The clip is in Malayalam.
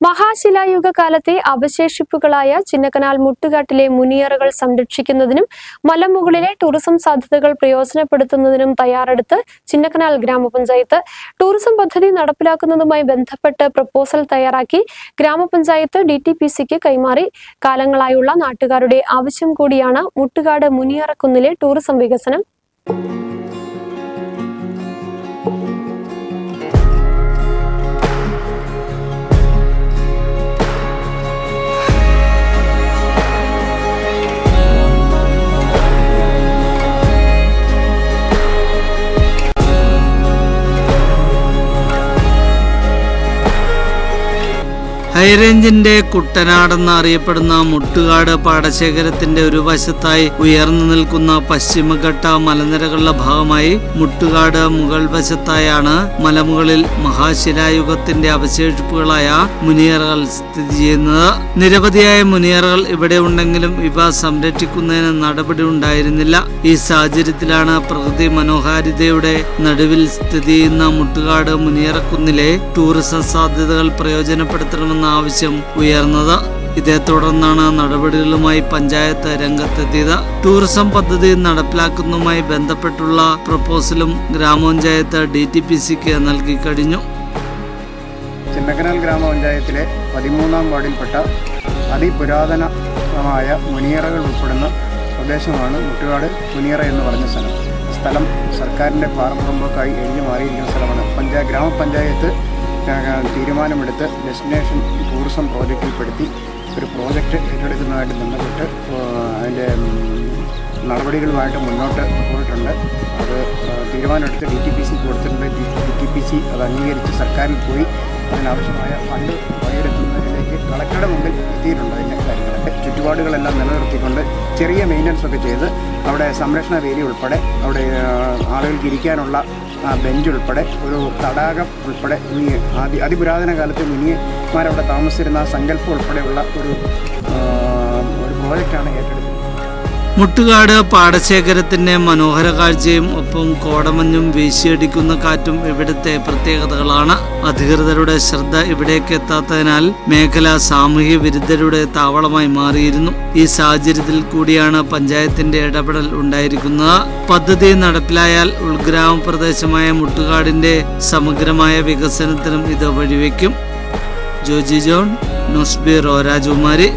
മഹാശിലായുഗ കാലത്തെ അവശേഷിപ്പുകളായ ചിന്നക്കനാൽ മുട്ടുകാട്ടിലെ മുനിയറകൾ സംരക്ഷിക്കുന്നതിനും മലമുകളിലെ ടൂറിസം സാധ്യതകൾ പ്രയോജനപ്പെടുത്തുന്നതിനും തയ്യാറെടുത്ത് ചിന്നക്കനാൽ ഗ്രാമപഞ്ചായത്ത് ടൂറിസം പദ്ധതി നടപ്പിലാക്കുന്നതുമായി ബന്ധപ്പെട്ട് പ്രപ്പോസൽ തയ്യാറാക്കി ഗ്രാമപഞ്ചായത്ത് ഡി ടി പി സിക്ക് കൈമാറി. കാലങ്ങളായുള്ള നാട്ടുകാരുടെ ആവശ്യം കൂടിയാണ് മുട്ടുകാട് മുനിയറക്കുന്നിലെ ടൂറിസം വികസനം. ഹൈറേഞ്ചിന്റെ കുട്ടനാടെന്ന് അറിയപ്പെടുന്ന മുട്ടുകാട് പാടശേഖരത്തിന്റെ ഒരു വശത്തായി ഉയർന്നു നിൽക്കുന്ന പശ്ചിമഘട്ട മലനിരകളുടെ ഭാഗമായി മുട്ടുകാട് മുകൾ വശത്തായാണ് മലമുകളിൽ മഹാശിലായുഗത്തിന്റെ അവശേഷിപ്പുകളായ മുനിയറകൾ സ്ഥിതി ചെയ്യുന്നത്. നിരവധിയായ മുനിയറകൾ ഇവിടെ ഉണ്ടെങ്കിലും ഇവ സംരക്ഷിക്കുന്നതിന് നടപടി ഉണ്ടായിരുന്നില്ല. ഈ സാഹചര്യത്തിലാണ് പ്രകൃതി മനോഹാരിതയുടെ നടുവിൽ സ്ഥിതി ചെയ്യുന്ന മുട്ടുകാട് മുനിയറക്കുന്നിലെ ടൂറിസം സാധ്യതകൾ പ്രയോജനപ്പെടുത്തണമെന്ന ആവശ്യം ഉയർന്നത്. ഇതേ തുടർന്നാണ് നടപടികളുമായി പഞ്ചായത്ത് രംഗത്തെത്തിയത്. ടൂറിസം പദ്ധതി നടപ്പിലാക്കുന്നതുമായി ബന്ധപ്പെട്ടുള്ള പ്രപ്പോസലും ഗ്രാമപഞ്ചായത്ത് ഡി ടി പി സിക്ക് നൽകി കഴിഞ്ഞു. ചിന്നക്കനാൽ ഗ്രാമപഞ്ചായത്തിലെ പതിമൂന്നാം വാർഡിൽപ്പെട്ട അതിപുരാതനമായ മുനിയറകൾ ഉൾപ്പെടുന്ന പ്രദേശമാണ് മുട്ടുകാട് മുനിയറ എന്ന് പറഞ്ഞ സ്ഥലം. സ്ഥലം സർക്കാരിന്റെ പാറപ്പുറമ്പൊക്കായി എഴുതി മാറിയിരിക്കുന്ന സ്ഥലമാണ്. പഞ്ചായ ഗ്രാമപഞ്ചായത്ത് തീരുമാനമെടുത്ത് ഡെസ്റ്റിനേഷൻ ടൂറിസം പ്രോജക്റ്റിൽപ്പെടുത്തി ഒരു പ്രോജക്റ്റ് ഏറ്റെടുക്കുന്നതായിട്ട് ബന്ധപ്പെട്ട് അതിന്റെ നടപടികളുമായിട്ട് മുന്നോട്ട് പോയിട്ടുണ്ട്. അത് തീരുമാനമെടുത്ത് ഡി ടി പി സി കൊടുത്തിട്ടുണ്ട്. ഡി ടി പി സി അത് അംഗീകരിച്ച് സർക്കാരിൽ പോയി അതിനാവശ്യമായ ഫണ്ട് വകയിരുത്തുന്നതിലേക്ക് കളക്ടറുടെ മുമ്പിൽ എത്തിയിട്ടുണ്ട്. അതിന്റെ കാര്യങ്ങളൊക്കെ ചുറ്റുപാടുകളെല്ലാം നിലനിർത്തിക്കൊണ്ട് ചെറിയ മെയിന്റനൻസ് ഒക്കെ ചെയ്ത് അവിടെ സംരക്ഷണ വേലി ഉൾപ്പെടെ അവിടെ ആളുകൾക്ക് ഇരിക്കാനുള്ള ബെഞ്ച് ഉൾപ്പെടെ ഒരു തടാകം ഉൾപ്പെടെ ഈ ആദ്യ അതിപുരാതന കാലത്ത് മിനിയന്മാരവിടെ താമസിച്ചിരുന്ന ആ സങ്കല്പം ഉൾപ്പെടെയുള്ള ഒരു മുട്ടുകാട് പാടശേഖരത്തിന്റെ മനോഹര കാഴ്ചയും ഒപ്പം കോടമഞ്ഞും വീശിയടിക്കുന്ന കാറ്റും ഇവിടുത്തെ പ്രത്യേകതകളാണ്. അധികൃതരുടെ ശ്രദ്ധ ഇവിടേക്ക് എത്താത്തതിനാൽ മേഖല സാമൂഹ്യ വിരുദ്ധരുടെ താവളമായി മാറിയിരുന്നു. ഈ സാഹചര്യത്തിൽ കൂടിയാണ് പഞ്ചായത്തിന്റെ ഇടപെടൽ ഉണ്ടായിരിക്കുന്നത്. പദ്ധതി നടപ്പിലായാൽ ഉൾഗ്രാമ പ്രദേശമായ മുട്ടുകാടിന്റെ സമഗ്രമായ വികസനത്തിനും ഇത് വഴിവെക്കും. Joji John news bureau Rajakumari.